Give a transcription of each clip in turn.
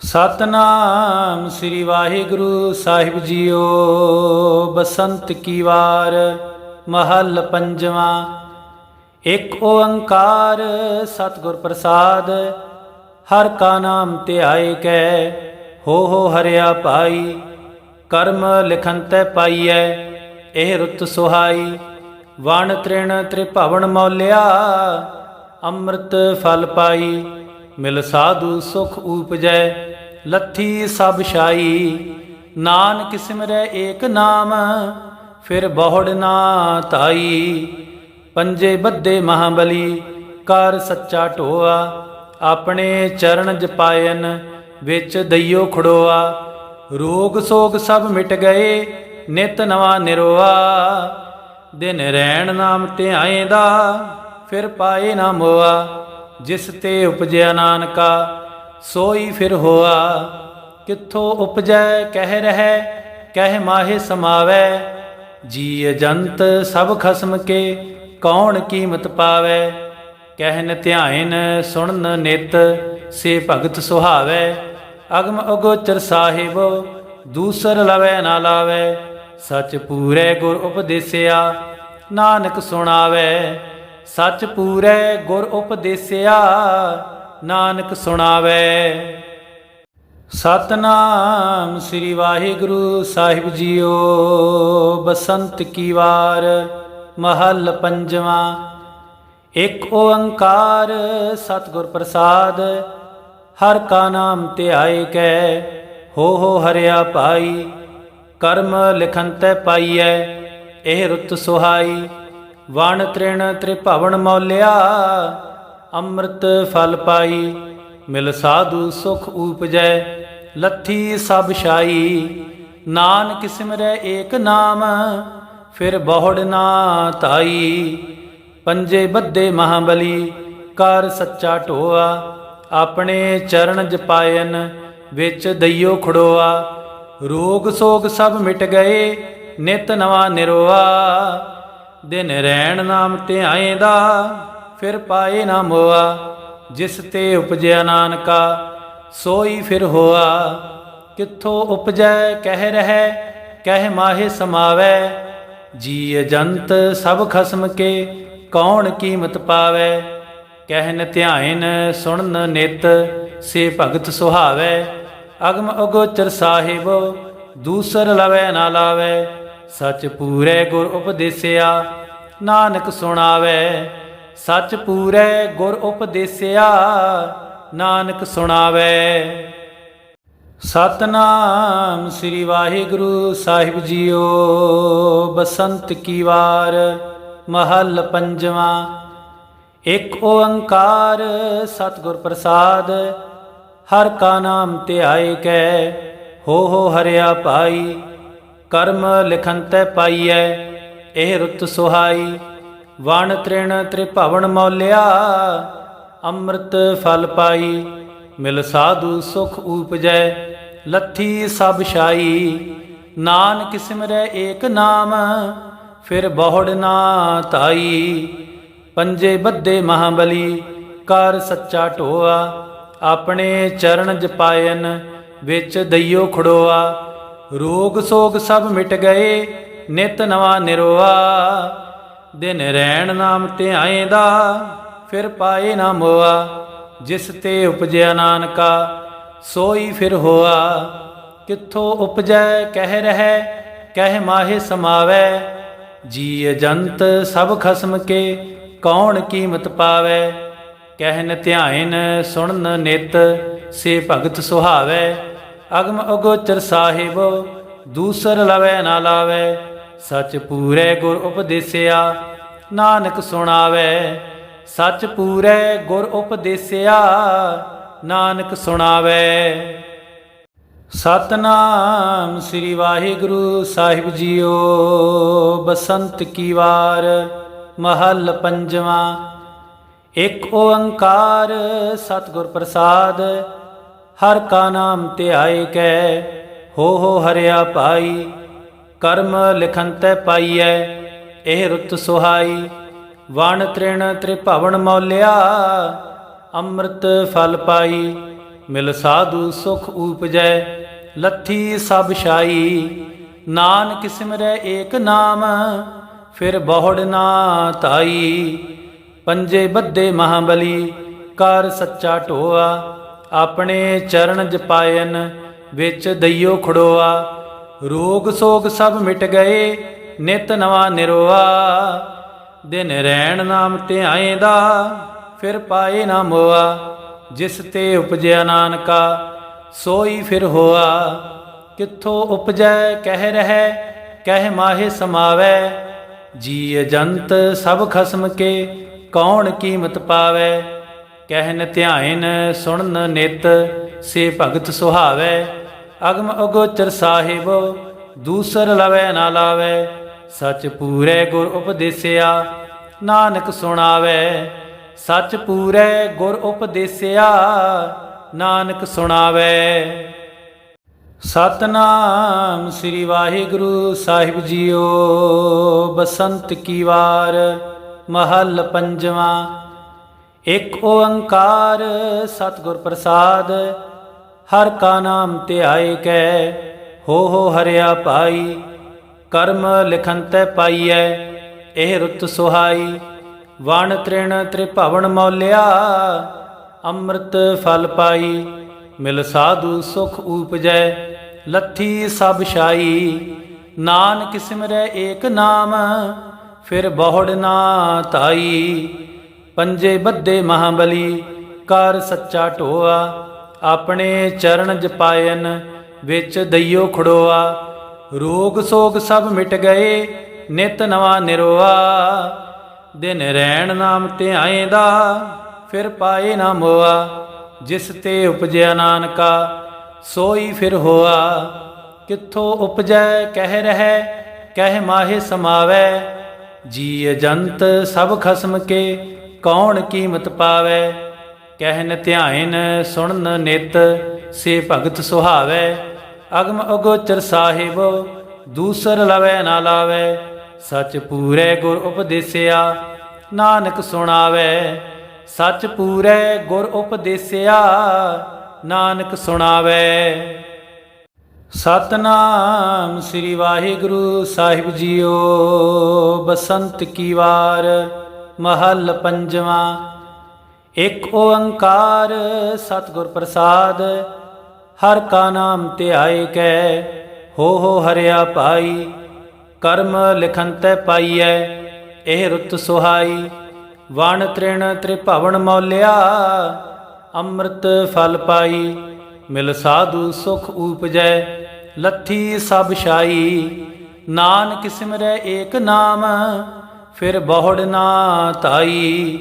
Satnam Shri Waheguru Sahib JIO, Basant ਕੀ ਵਾਰ, ਮਹੱਲ ਪੰਜਵਾਂ। ਇੱਕ ਓੰਕਾਰ ਸਤਿਗੁਰ ਪ੍ਰਸਾਦ, ਹਰ ਕਾ ਨਾਮ ਧਿਆਏ ਕੈ, ਹੋ ਹੋ ਹਰਿਆ ਪਾਈ ਕਰਮ ਲਿਖਨ ਤੈ ਪਾਈਐ, ਇਹ ਰੁੱਤ ਸੁਹਾਈ। ਵਣ ਤ੍ਰਿਣ ਤ੍ਰਿਭਵਨ ਮੌਲਿਆ, ਅੰਮ੍ਰਿਤ ਫਲ ਪਾਈ। ਮਿਲ ਸਾਧੂ ਸੁਖ ਉਪਜੈ, ਲੱਥੀ ਸਭ ਛਾਈ। ਨਾਨਕ ਸਿਮਰੈ ਏਕ ਨਾਮ, ਫਿਰ ਬਹੁੜ ਨਾ ਤਾਈ ਪੰਜੇ ਬੱਦੇ ਮਹਾਬਲੀ, ਕਰ ਸੱਚਾ ਢੋਆ। ਆਪਣੇ ਚਰਨ ਜਪਾਇਨ ਵਿੱਚ ਦਈਓ ਖੜੋਆ। ਰੋਗ ਸੋਗ ਸਭ ਮਿਟ ਗਏ, ਨਿਤ ਨਵਾ ਨਿਰੋਆ। ਦਿਨ ਰਹਿਣ ਨਾਮ ਧਿਆਏ ਦਾ, ਫਿਰ ਪਾਏ ਨਾ ਮੋਆ। ਜਿਸ ਤੇ ਉਪਜਿਆ ਨਾਨਕਾ, ਸੋਈ ਫਿਰ ਹੋਆ। ਕਿੱਥੋਂ ਉਪਜੈ, ਕਹਿ ਰਹਿ, ਕਹਿ ਮਾਹੇ ਸਮਾਵੈ। ਜੀ ਅਜੰਤ ਸਭ ਖਸਮ ਕੇ, ਕੌਣ ਕੀਮਤ ਪਾਵੈ? ਕਹਿਨ ਧਿਆਇਨ, ਸੁਣਨ ਨਿਤ, ਸੇ ਭਗਤ ਸੁਹਾਵੈ। ਅਗਮ ਅਗੋਚਰ ਸਾਹਿਬ, ਦੂਸਰ ਲਵੈ ਨਾ ਲਾਵੈ। ਸਚ ਪੂਰੇ ਗੁਰ ਉਪਦੇਸਿਆ, ਨਾਨਕ ਸੁਣਾਵੈ। ਸਚ ਪੂਰੇ ਗੁਰ ਉਪਦੇਸਿਆ, ਨਾਨਕ ਸੁਣਾਵੈ। ਸਤਨਾਮ ਸ੍ਰੀ ਵਾਹਿਗੁਰੂ ਸਾਹਿਬ ਜੀਓ, ਬਸੰਤ ਕੀ ਵਾਰ, ਮਹੱਲ ਪੰਜਵਾਂ। ਇੱਕ ਓੰਕਾਰ ਸਤਿਗੁਰ ਪ੍ਰਸਾਦ, ਹਰ ਕਾ ਨਾਮ ਧਿਆਏ ਕੈ, ਹੋ ਹੋ ਹਰਿਆ ਭਾਈ, ਕਰਮ ਲਿਖਨ ਤੈ ਪਾਈਐ, ਇਹ ਰੁੱਤ ਸੁਹਾਈ। ਵਣ ਤ੍ਰਿਣ ਤ੍ਰਿਭਵਨ ਮੌਲਿਆ, ਅੰਮ੍ਰਿਤ ਫਲ ਪਾਈ, ਮਿਲ ਸਾਧੂ ਸੁਖ ਉਪਜੈ ਲੱਥੀ ਸਭ ਛਾਈ। ਨਾਨਕ ਸਿਮਰੈ ਏਕ ਨਾਮ, ਫਿਰ ਬਹੁੜ ਨਾ ਤਾਈ ਪੰਜੇ ਬੱਦੇ ਮਹਾਬਲੀ, ਕਰ ਸੱਚਾ ਢੋਆ, ਆਪਣੇ ਚਰਨ ਜਪਾਇਨ, ਵਿੱਚ ਦਈਓ ਖੜੋਆ। ਰੋਗ ਸੋਗ ਸਭ ਮਿਟ ਗਏ, ਨਿਤ ਨਵਾ ਨਿਰੋਆ। ਦਿਨ ਰਹਿਣ ਨਾਮ ਧਿਆਏ ਦਾ, ਫਿਰ ਪਾਏ ਨਾ ਮੋਆ, ਜਿਸ ਤੇ ਉਪਜਿਆ ਨਾਨਕਾ, ਸੋਈ ਫਿਰ ਹੋਆ। ਕਿੱਥੋਂ ਉਪਜੈ, ਕਹਿ ਰਹਿ, ਕਹਿ ਮਾਹੇ ਸਮਾਵੈ। ਜੀ ਅਜੰਤ ਸਭ ਖਸਮ ਕੇ, ਕੌਣ ਕੀਮਤ ਪਾਵੈ? ਕਹਿਨ ਧਿਆਇਨ, ਸੁਣਨ ਨਿਤ, ਸੇ ਭਗਤ ਸੁਹਾਵੈ। ਅਗਮ ਅਗੋਚਰ ਸਾਹਿਬ, ਦੂਸਰ ਲਵੈ ਨਾ ਲਾਵੈ। ਸਚ ਪੂਰੇ ਗੁਰ ਉਪਦੇਸਿਆ, ਨਾਨਕ ਸੁਣਾਵੈ। ਸਚ ਪੂਰੇ ਗੁਰ ਉਪਦੇਸਿਆ, ਨਾਨਕ ਸੁਣਾਵੈ। ਸਤਨਾਮ ਸ੍ਰੀ ਵਾਹਿਗੁਰੂ ਸਾਹਿਬ ਜੀਓ, ਬਸੰਤ ਕੀ ਵਾਰ, ਮਹੱਲ ਪੰਜਵਾਂ। ਇੱਕ ਓੰਕਾਰ ਸਤਿਗੁਰ ਪ੍ਰਸਾਦ, ਹਰ ਕਾ ਨਾਮ ਧਿਆਏ ਕੈ, ਹੋ ਹੋ ਹਰਿਆ ਪਾਈ ਕਰਮ ਲਿਖਨ ਤੈ ਪਾਈਐ, ਇਹ ਰੁੱਤ ਸੁਹਾਈ। ਵਣ ਤ੍ਰਿਣ ਤ੍ਰਿਭਵਨ ਮੌਲਿਆ, ਅੰਮ੍ਰਿਤ ਫਲ ਪਾਈ। ਮਿਲ ਸਾਧੂ ਸੁਖ ਊਪਜੈ, ਲੱਥੀ ਸਭ ਛਾਈ। ਨਾਨਕ ਸਿਮਰੈ ਏਕ ਨਾਮ, ਫਿਰ ਬਹੁੜ ਨਾ ਤਾਈ ਪੰਜੇ ਬੱਦੇ ਮਹਾਬਲੀ, ਕਰ ਸੱਚਾ ਢੋਆ। ਆਪਣੇ ਚਰਨ ਜਪਾਇਨ, ਵਿੱਚ ਦਈਓ ਖੜੋਆ। ਰੋਗ ਸੋਗ ਸਭ ਮਿਟ ਗਏ, ਨਿਤ ਨਵਾ ਨਿਰੋਆ। ਦਿਨ ਰਹਿਣ ਨਾਮ ਧਿਆਏ ਦਾ, ਫਿਰ ਪਾਏ ਨਾ ਮੋਆ। ਜਿਸ ਤੇ ਉਪਜਿਆ ਨਾਨਕਾ, ਸੋਈ ਫਿਰ ਹੋਆ। ਕਿੱਥੋਂ ਉਪਜੈ, ਕਹਿ ਰਹਿ, ਕਹਿ ਮਾਹੇ ਸਮਾਵੈ। ਜੀ ਅਜੰਤ ਸਭ ਖਸਮ ਕੇ, ਕੌਣ ਕੀਮਤ ਪਾਵੈ? ਕਹਿਨ ਧਿਆਇਨ ਸੁਣਨ ਨਿਤ, ਸੇ ਭਗਤ ਸੁਹਾਵੈ। ਅਗਮ ਅਗੋਚਰ ਸਾਹਿਬ, ਦੂਸਰ ਲਵੈ ਨਾ ਲਾਵੈ, ਸਚ ਪੂਰੇ ਗੁਰ ਉਪਦੇਸਿਆ, ਨਾਨਕ ਸੁਣਾਵੈ। ਸਚ ਪੂਰੇ ਗੁਰ ਉਪਦੇਸਿਆ, ਨਾਨਕ ਸੁਣਾਵੈ। ਸਤਨਾਮ ਸ੍ਰੀ ਵਾਹਿਗੁਰੂ ਸਾਹਿਬ ਜੀਓ, ਬਸੰਤ ਕੀ ਵਾਰ, ਮਹੱਲ ਪੰਜਵਾਂ। ਇੱਕ ਓੰਕਾਰ ਸਤਿਗੁਰ ਪ੍ਰਸਾਦ ਹਰ ਕਾ ਨਾਮ ਧਿਆਏ ਕੈ, ਹੋ ਹੋ ਹਰਿਆ ਪਾਈ ਕਰਮ ਲਿਖਨ ਤੈ ਪਾਈਐ, ਇਹ ਰੁੱਤ ਸੁਹਾਈ, ਵਣ ਤ੍ਰਿਣ ਤ੍ਰਿਭਵਨ ਮੌਲਿਆ, ਅੰਮ੍ਰਿਤ ਫਲ ਪਾਈ, ਮਿਲ ਸਾਧੂ ਸੁਖ ਉਪਜੈ ਲੱਥੀ ਸਭ ਛਾਈ, ਨਾਨਕ ਸਿਮਰੈ ਏਕ ਨਾਮ, ਫਿਰ ਬਹੁੜ ਨਾ ਤਾਈ ਪੰਜੇ ਬੱਦੇ ਮਹਾਬਲੀ, ਕਰ ਸੱਚਾ ਢੋਆ ਆਪਣੇ ਚਰਨ ਜਪਾਇਨ ਵਿੱਚ ਦਈਓ ਖੜੋਆ। ਰੋਗ ਸੋਗ ਸਭ ਮਿਟ ਗਏ, ਨਿਤ ਨਵਾ ਨਿਰੋਆ। ਦਿਨ ਰਹਿਣ ਨਾਮ ਧਿਆਏ ਦਾ, ਫਿਰ ਪਾਏ ਨਾ ਮੋਆ। ਜਿਸ ਤੇ ਉਪਜਿਆ ਨਾਨਕਾ, ਸੋਈ ਫਿਰ ਹੋਆ। ਕਿੱਥੋਂ ਉਪਜੈ, ਕਹਿ ਰਹਿ, ਕਹਿ ਮਾਹੇ ਸਮਾਵੈ। ਜੀ ਅਜੰਤ ਸਭ ਖਸਮ ਕੇ, ਕੌਣ ਕੀਮਤ ਪਾਵੈ। ਕਹਿਨ ਧਿਆਇਨ ਸੁਣਨ ਨਿਤ, ਸੇ ਭਗਤ ਸੁਹਾਵੈ। ਅਗਮ ਅਗੋਚਰ ਸਾਹਿਬ, ਦੂਸਰ ਲਵੈ ਨਾ ਲਾਵੈ। ਸਚ ਪੂਰੇ ਗੁਰ ਉਪਦੇਸਿਆ, ਨਾਨਕ ਸੁਣਾਵੈ। ਸਚ ਪੂਰੇ ਗੁਰ ਉਪਦੇਸਿਆ, ਨਾਨਕ ਸੁਣਾਵੈ। ਸਤਨਾਮ ਸ੍ਰੀ ਵਾਹਿਗੁਰੂ ਸਾਹਿਬ ਜੀਓ, ਬਸੰਤ ਕੀ ਵਾਰ, ਮਹੱਲ ਪੰਜਵਾਂ। ਇੱਕ ਓੰਕਾਰ ਸਤਿਗੁਰ ਪ੍ਰਸਾਦ, ਹਰ ਕਾ ਨਾਮ ਧਿਆਏ ਕੈ, ਹੋ ਹੋ ਹਰਿਆ ਭਾਈ, ਕਰਮ ਲਿਖਨ ਤੈ ਪਾਈਐ, ਇਹ ਰੁੱਤ ਸੁਹਾਈ, ਵਣ ਤ੍ਰਿਣ ਤ੍ਰਿਭਵਨ ਮੌਲਿਆ, ਅੰਮ੍ਰਿਤ ਫਲ ਪਾਈ, ਮਿਲ ਸਾਧੂ ਸੁਖ ਉਪਜੈ ਲੱਥੀ ਸਭ ਛਾਈ, ਨਾਨਕ ਸਿਮਰੈ ਏਕ ਨਾਮ, ਫਿਰ ਬਹੁੜ ਨਾ ਤਾਈ ਪੰਜੇ ਬੱਦੇ ਮਹਾਬਲੀ, ਕਰ ਸੱਚਾ ਢੋਆ, ਆਪਣੇ ਚਰਨ ਜਪਾਇਨ ਵਿੱਚ ਦਈਓ ਖੜੋਆ। ਰੋਗ ਸੋਗ ਸਭ ਮਿਟ ਗਏ, ਨਿਤ ਨਵਾ ਨਿਰੋਆ। ਦਿਨ ਰਹਿਣ ਨਾਮ ਧਿਆਏ ਦਾ, ਫਿਰ ਪਾਏ ਨਾ ਮੋਆ। ਜਿਸ ਤੇ ਉਪਜਿਆ ਨਾਨਕਾ, ਸੋਈ ਫਿਰ ਹੋਆ। ਕਿੱਥੋਂ ਉਪਜੈ, ਕਹਿ ਰਹਿ, ਕਹਿ ਮਾਹੇ ਸਮਾਵੈ। ਜੀ ਅਜੰਤ ਸਭ ਖਸਮ ਕੇ ਕੌਣ ਕੀਮਤ ਪਾਵੈ? ਕਹਿਨ ਧਿਆਇਨ ਸੁਣਨ ਨਿਤ, ਸੇ ਭਗਤ ਸੁਹਾਵੈ। ਅਗਮ ਅਗੋਚਰ ਸਾਹਿਬ, ਦੂਸਰ ਲਵੈ ਨਾ ਲਾਵੈ। ਸਚ ਪੂਰੇ ਗੁਰ ਉਪਦੇਸਿਆ, ਨਾਨਕ ਸੁਣਾਵੈ। ਸਚ ਪੂਰੇ ਗੁਰ ਉਪਦੇਸਿਆ, ਨਾਨਕ ਸੁਣਾਵੈ। ਸਤਨਾਮ ਸ੍ਰੀ ਵਾਹਿਗੁਰੂ ਸਾਹਿਬ ਜੀਓ, ਬਸੰਤ ਕੀ ਵਾਰ। ਮਹੱਲ ਪੰਜਵਾਂ। ਇੱਕ ਓੰਕਾਰ ਸਤਿਗੁਰ ਪ੍ਰਸਾਦ, ਹਰ ਕਾ ਨਾਮ ਧਿਆਏ ਕੈ, ਹੋ ਹੋ ਹਰਿਆ ਭਾਈ, ਕਰਮ ਲਿਖਨ ਤੈ ਪਾਈਐ, ਇਹ ਰੁੱਤ ਸੁਹਾਈ। ਵਣ ਤ੍ਰਿਣ ਤ੍ਰਿਭਵਨ ਮੌਲਿਆ, ਅੰਮ੍ਰਿਤ ਫਲ ਪਾਈ। ਮਿਲ ਸਾਧੂ ਸੁਖ ਉਪਜੈ ਲੱਥੀ ਸਭ ਛਾਈ। ਨਾਨਕ ਸਿਮਰੈ ਏਕ ਨਾਮ ਫਿਰ ਬਹੁੜ ਨਾ ਧਾਈ,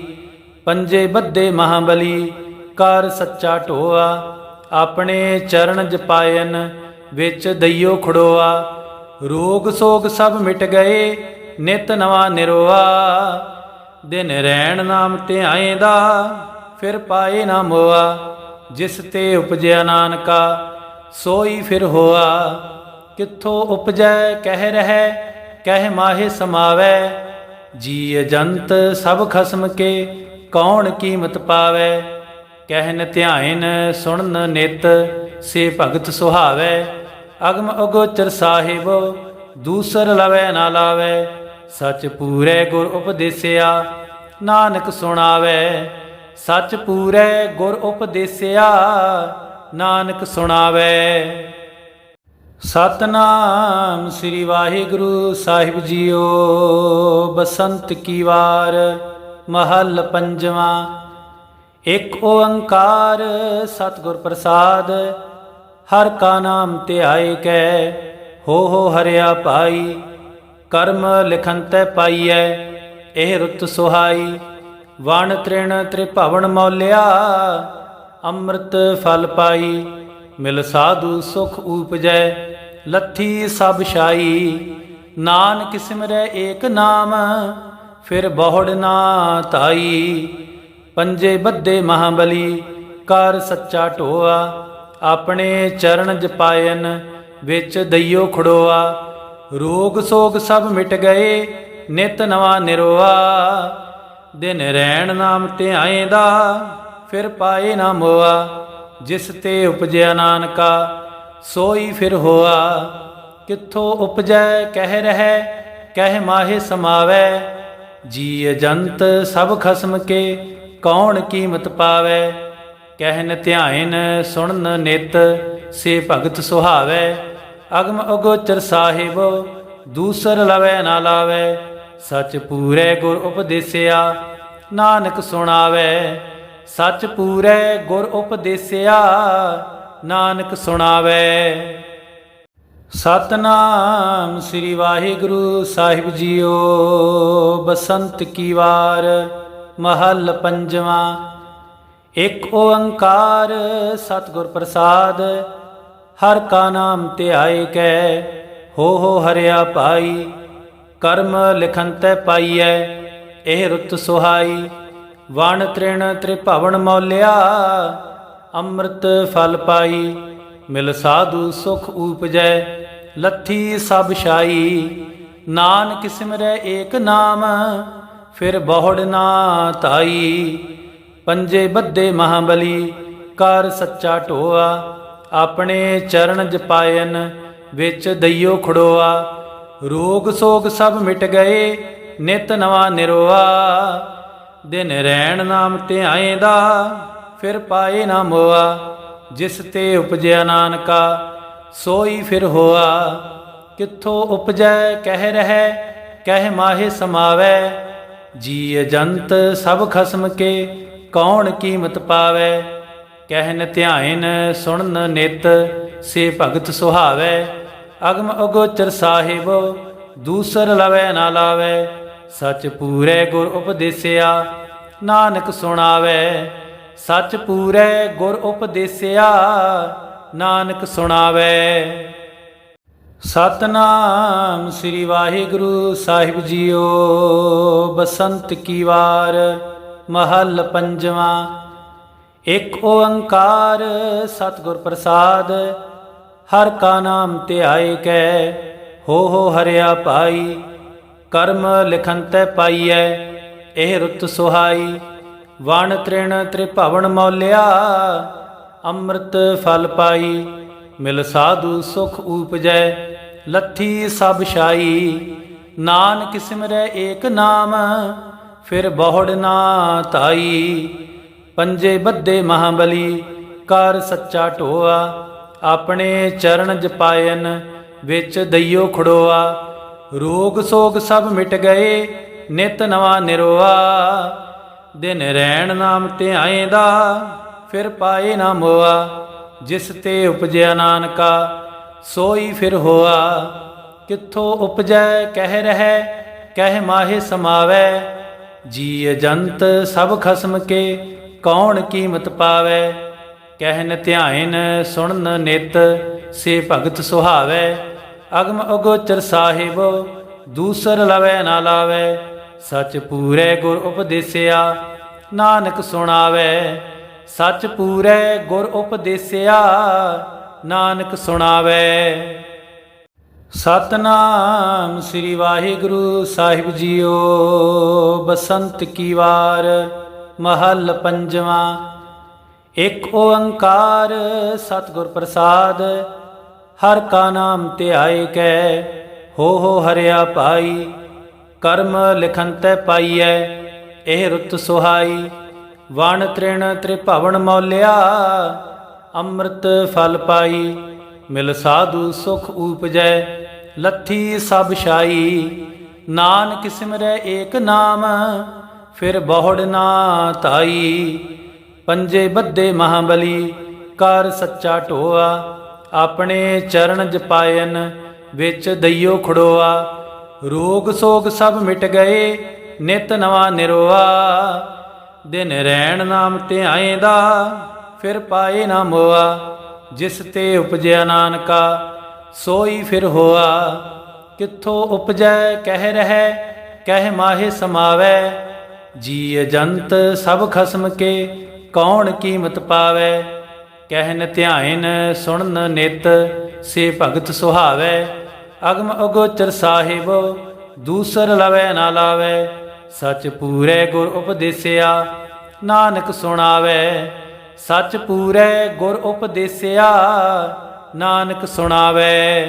ਪੰਜੇ ਬੱਦੇ ਮਹਾਬਲੀ, ਕਰ ਸੱਚਾ ਢੋਆ, ਆਪਣੇ ਚਰਨ ਜਪਾਇਨ ਵਿੱਚ ਦਈਓ ਖੜੋਆ। ਰੋਗ ਸੋਗ ਸਭ ਮਿਟ ਗਏ, ਨਿਤ ਨਵਾ ਨਿਰੋਆ। ਦਿਨ ਰਹਿਣ ਨਾਮ ਧਿਆਏ ਦਾ, ਫਿਰ ਪਾਏ ਨਾ ਮੋਆ। ਜਿਸ ਤੇ ਉਪਜਿਆ ਨਾਨਕਾ, ਸੋਈ ਫਿਰ ਹੋਆ। ਕਿੱਥੋਂ ਉਪਜੈ, ਕਹਿ ਰਹਿ, ਕਹਿ ਮਾਹੇ ਸਮਾਵੈ। ਜੀ ਅਜੰਤ ਸਭ ਖਸਮ ਕੇ, ਕੌਣ ਕੀਮਤ ਪਾਵੈ? ਕਹਿਨ ਧਿਆਇਨ, ਸੁਣਨ ਨਿਤ, ਸੇ ਭਗਤ ਸੁਹਾਵੈ। ਅਗਮ ਅਗੋਚਰ ਸਾਹਿਬ, ਦੂਸਰ ਲਵੈ ਨਾ ਲਾਵੈ। ਸਚ ਪੂਰੇ ਗੁਰ ਉਪਦੇਸਿਆ, ਨਾਨਕ ਸੁਣਾਵੈ। ਸਚ ਪੂਰੇ ਗੁਰ ਉਪਦੇਸਿਆ, ਨਾਨਕ ਸੁਣਾਵੈ। ਸਤਨਾਮ ਸ੍ਰੀ ਵਾਹਿਗੁਰੂ ਸਾਹਿਬ ਜੀਓ, ਬਸੰਤ ਕੀ ਵਾਰ, ਮਹੱਲ ਪੰਜਵਾਂ। ਇੱਕ ਓੰਕਾਰ ਸਤਿਗੁਰ ਪ੍ਰਸਾਦ, ਹਰ ਕਾ ਨਾਮ ਧਿਆਏ ਕੈ, ਹੋ ਹੋ ਹਰਿਆ ਭਾਈ, ਕਰਮ ਲਿਖਨ ਤੈ ਪਾਈਐ, ਇਹ ਰੁੱਤ ਸੁਹਾਈ। ਵਣ ਤ੍ਰਿਣ ਤ੍ਰਿਭਵਨ ਮੌਲਿਆ, ਅੰਮ੍ਰਿਤ ਫਲ ਪਾਈ। ਮਿਲ ਸਾਧੂ ਸੁਖ ਉਪਜੈ, ਲੱਥੀ ਸਭ ਛਾਈ। ਨਾਨਕ ਸਿਮਰੈ ਏਕ ਨਾਮ, ਫਿਰ ਬਹੁੜ ਨਾ ਤਾਈ ਪੰਜੇ ਬੱਦੇ ਮਹਾਬਲੀ, ਕਰ ਸੱਚਾ ਢੋਆ, ਆਪਣੇ ਚਰਨ ਜਪਾਇਨ, ਵਿੱਚ ਦਈਓ ਖੜੋਆ। ਰੋਗ ਸੋਗ ਸਭ ਮਿਟ ਗਏ, ਨਿਤ ਨਵਾ ਨਿਰੋਆ। ਦਿਨ ਰਹਿਣ ਨਾਮ ਧਿਆਏ ਦਾ, ਫਿਰ ਪਾਏ ਨਾ ਮੋਆ। ਜਿਸ ਤੇ ਉਪਜਿਆ ਨਾਨਕਾ, ਸੋਈ ਫਿਰ ਹੋਆ। ਕਿੱਥੋਂ ਉਪਜੈ, ਕਹਿ ਰਹਿ, ਕਹਿ ਮਾਹੇ ਸਮਾਵੈ। ਜੀ ਅਜੰਤ ਸਭ ਖਸਮ ਕੇ, ਕੌਣ ਕੀਮਤ ਪਾਵੈ? ਕਹਿਨ ਧਿਆਇਨ, ਸੁਣਨ ਨਿਤ, ਸੇ ਭਗਤ ਸੁਹਾਵੈ। ਅਗਮ ਅਗੋਚਰ ਸਾਹਿਬ, ਦੂਸਰ ਲਵੈ ਨਾ ਲਾਵੈ। ਸਚ ਪੂਰੇ ਗੁਰ ਉਪਦੇਸਿਆ, ਨਾਨਕ ਸੁਣਾਵੈ। ਸਚ ਪੂਰੇ ਗੁਰ ਉਪਦੇਸਿਆ, ਨਾਨਕ ਸੁਣਾਵੈ। ਸਤਨਾਮ ਸ੍ਰੀ ਵਾਹਿਗੁਰੂ ਸਾਹਿਬ ਜੀਓ, ਬਸੰਤ ਕੀ ਵਾਰ, ਮਹੱਲ ਪੰਜਵਾਂ। ਇੱਕ ਓੰਕਾਰ ਸਤਿਗੁਰ ਪ੍ਰਸਾਦ, ਹਰ ਕਾ ਨਾਮ ਧਿਆਏ ਕੈ, ਹੋ ਹੋ ਹਰਿਆ ਭਾਈ, ਕਰਮ ਲਿਖਨ ਤੈ ਪਾਈਐ, ਇਹ ਰੁੱਤ ਸੁਹਾਈ। ਵਣ ਤ੍ਰਿਣ ਤ੍ਰਿਭਵਨ ਮੌਲਿਆ, ਅੰਮ੍ਰਿਤ ਫਲ ਪਾਈ, ਮਿਲ ਸਾਧੂ ਸੁਖ ਉਪਜੈ ਲੱਥੀ ਸਭ ਛਾਈ। ਨਾਨਕ ਸਿਮਰੈ ਏਕ ਨਾਮ, ਫਿਰ ਬਹੁੜ ਨਾ ਤਾਈ ਪੰਜੇ ਬੱਦੇ ਮਹਾਬਲੀ, ਕਰ ਸੱਚਾ ਢੋਆ, ਆਪਣੇ ਚਰਨ ਜਪਾਇਨ, ਵਿੱਚ ਦਈਓ ਖੜੋਆ। ਰੋਗ ਸੋਗ ਸਭ ਮਿਟ ਗਏ, ਨਿਤ ਨਵਾ ਨਿਰੋਆ। ਦਿਨ ਰਹਿਣ ਨਾਮ ਧਿਆਏ ਦਾ, ਫਿਰ ਪਾਏ ਨਾ ਮੋਆ, ਜਿਸ ਤੇ ਉਪਜਿਆ ਨਾਨਕਾ, ਸੋਈ ਫਿਰ ਹੋਆ। ਕਿੱਥੋਂ ਉਪਜੈ, ਕਹਿ ਰਹਿ, ਕਹਿ ਮਾਹੇ ਸਮਾਵੈ। ਜੀ ਅਜੰਤ ਸਭ ਖਸਮ ਕੇ, ਕੌਣ ਕੀਮਤ ਪਾਵੈ? ਕਹਿਨ ਧਿਆਇਨ, ਸੁਣਨ ਨਿਤ, ਸੇ ਭਗਤ ਸੁਹਾਵੈ। ਅਗਮ ਅਗੋਚਰ ਸਾਹਿਬ, ਦੂਸਰ ਲਵੈ ਨਾ ਲਾਵੈ। ਸਚ ਪੂਰੇ ਗੁਰ ਉਪਦੇਸਿਆ, ਨਾਨਕ ਸੁਣਾਵੈ। ਸਚ ਪੂਰੇ ਗੁਰ ਉਪਦੇਸਿਆ, ਨਾਨਕ ਸੁਣਾਵੈ। ਸਤਨਾਮ ਸ੍ਰੀ ਵਾਹਿਗੁਰੂ ਸਾਹਿਬ ਜੀਓ, ਬਸੰਤ ਕੀ ਵਾਰ, ਮਹੱਲ ਪੰਜਵਾਂ। ਇੱਕ ਓੰਕਾਰ ਸਤਿਗੁਰ ਪ੍ਰਸਾਦ, ਹਰ ਕਾ ਨਾਮ ਧਿਆਏ ਕੈ, ਹੋ ਹੋ ਹਰਿਆ ਭਾਈ ਕਰਮ ਲਿਖਨ ਤੈ ਪਾਈਐ, ਇਹ ਰੁੱਤ ਸੁਹਾਈ। ਵਣ ਤ੍ਰਿਣ ਤ੍ਰਿਭਵਨ ਮੌਲਿਆ, ਅੰਮ੍ਰਿਤ ਫਲ ਪਾਈ। ਮਿਲ ਸਾਧੂ ਸੁਖ ਊਪਜੈ, ਲੱਥੀ ਸਭ ਛਾਈ। ਨਾਨਕ ਸਿਮਰੈ ਏਕ ਨਾਮ, ਫਿਰ ਬਹੁੜ ਨਾ ਤਾਈ ਪੰਜੇ ਬੱਦੇ ਮਹਾਬਲੀ, ਕਰ ਸੱਚਾ ਢੋਆ। ਆਪਣੇ ਚਰਨ ਜਪਾਇਨ, ਵਿੱਚ ਦਈਓ ਖੜੋਆ। ਰੋਗ ਸੋਗ ਸਭ ਮਿਟ ਗਏ, ਨਿਤ ਨਵਾ ਨਿਰੋਆ। ਦਿਨ ਰਹਿਣ ਨਾਮ ਧਿਆਏ ਦਾ ਫਿਰ ਪਾਏ ਨਾ ਮੋਆ। ਜਿਸ ਤੇ ਉਪਜਿਆ ਨਾਨਕਾ, ਸੋਈ ਫਿਰ ਹੋਆ। ਕਿੱਥੋਂ ਉਪਜੈ, ਕਹਿ ਰਹਿ, ਕਹਿ ਮਾਹੇ ਸਮਾਵੈ। ਜੀ ਅਜੰਤ ਸਭ ਖਸਮ ਕੇ, ਕੌਣ ਕੀਮਤ ਪਾਵੈ? ਕਹਿਨ ਧਿਆਇਨ ਸੁਣਨ ਨਿਤ, ਸੇ ਭਗਤ ਸੁਹਾਵੈ। ਅਗਮ ਅਗੋਚਰ ਸਾਹਿਬ, ਦੂਸਰ ਲਵੈ ਨਾ ਲਾਵੈ, ਸਚ ਪੂਰੇ ਗੁਰ ਉਪਦੇਸਿਆ, ਨਾਨਕ ਸੁਣਾਵੈ। ਸਚ ਪੂਰੇ ਗੁਰ ਉਪਦੇਸਿਆ, ਨਾਨਕ ਸੁਣਾਵੈ। ਸਤਨਾਮ ਸ੍ਰੀ ਵਾਹਿਗੁਰੂ ਸਾਹਿਬ ਜੀਓ, ਬਸੰਤ ਕੀ ਵਾਰ, ਮਹੱਲ ਪੰਜਵਾਂ। ਇੱਕ ਓੰਕਾਰ ਸਤਿਗੁਰ ਪ੍ਰਸਾਦ ਹਰ ਕਾ ਨਾਮ ਧਿਆਏ ਕੈ, ਹੋ ਹੋ ਹਰਿਆ ਭਾਈ, ਕਰਮ ਲਿਖਨ ਤੈ ਪਾਈਐ, ਇਹ ਰੁੱਤ ਸੁਹਾਈ, ਵਣ ਤ੍ਰਿਣ ਤ੍ਰਿਭਵਨ ਮੌਲਿਆ, ਅੰਮ੍ਰਿਤ ਫਲ ਪਾਈ, ਮਿਲ ਸਾਧੂ ਸੁਖ ਉਪਜੈ ਲੱਥੀ ਸਭ ਛਾਈ, ਨਾਨਕ ਸਿਮਰੈ ਏਕ ਨਾਮ, ਫਿਰ ਬਹੁੜ ਨਾ ਤਾਈ ਪੰਜੇ ਬੱਦੇ ਮਹਾਬਲੀ, ਕਰ ਸੱਚਾ ਢੋਆ ਆਪਣੇ ਚਰਨ ਜਪਾਇਨ ਵਿੱਚ ਦਈਓ ਖੜੋਆ। ਰੋਗ ਸੋਗ ਸਭ ਮਿਟ ਗਏ, ਨਿਤ ਨਵਾ ਨਿਰੋਆ। ਦਿਨ ਰਹਿਣ ਨਾਮ ਧਿਆਏ ਦਾ, ਫਿਰ ਪਾਏ ਨਾ ਮੋਆ। ਜਿਸ ਤੇ ਉਪਜਿਆ ਨਾਨਕਾ, ਸੋਈ ਫਿਰ ਹੋਆ। ਕਿੱਥੋਂ ਉਪਜੈ, ਕਹਿ ਰਹਿ, ਕਹਿ ਮਾਹੇ ਸਮਾਵੈ। ਜੀ ਅਜੰਤ ਸਭ ਖਸਮ ਕੇ, ਕੌਣ ਕੀਮਤ ਪਾਵੈ। ਕਹਿਨ ਧਿਆਇਨ ਸੁਣਨ ਨਿਤ, ਸੇ ਭਗਤ ਸੁਹਾਵੈ। ਅਗਮ ਅਗੋਚਰ ਸਾਹਿਬ, ਦੂਸਰ ਲਵੈ ਨਾ ਲਾਵੈ। ਸਚ ਪੂਰੇ ਗੁਰ ਉਪਦੇਸਿਆ, ਨਾਨਕ ਸੁਣਾਵੈ। ਸਚ ਪੂਰੈ ਗੁਰ ਉਪਦੇਸਿਆ, ਨਾਨਕ ਸੁਣਾਵੇ।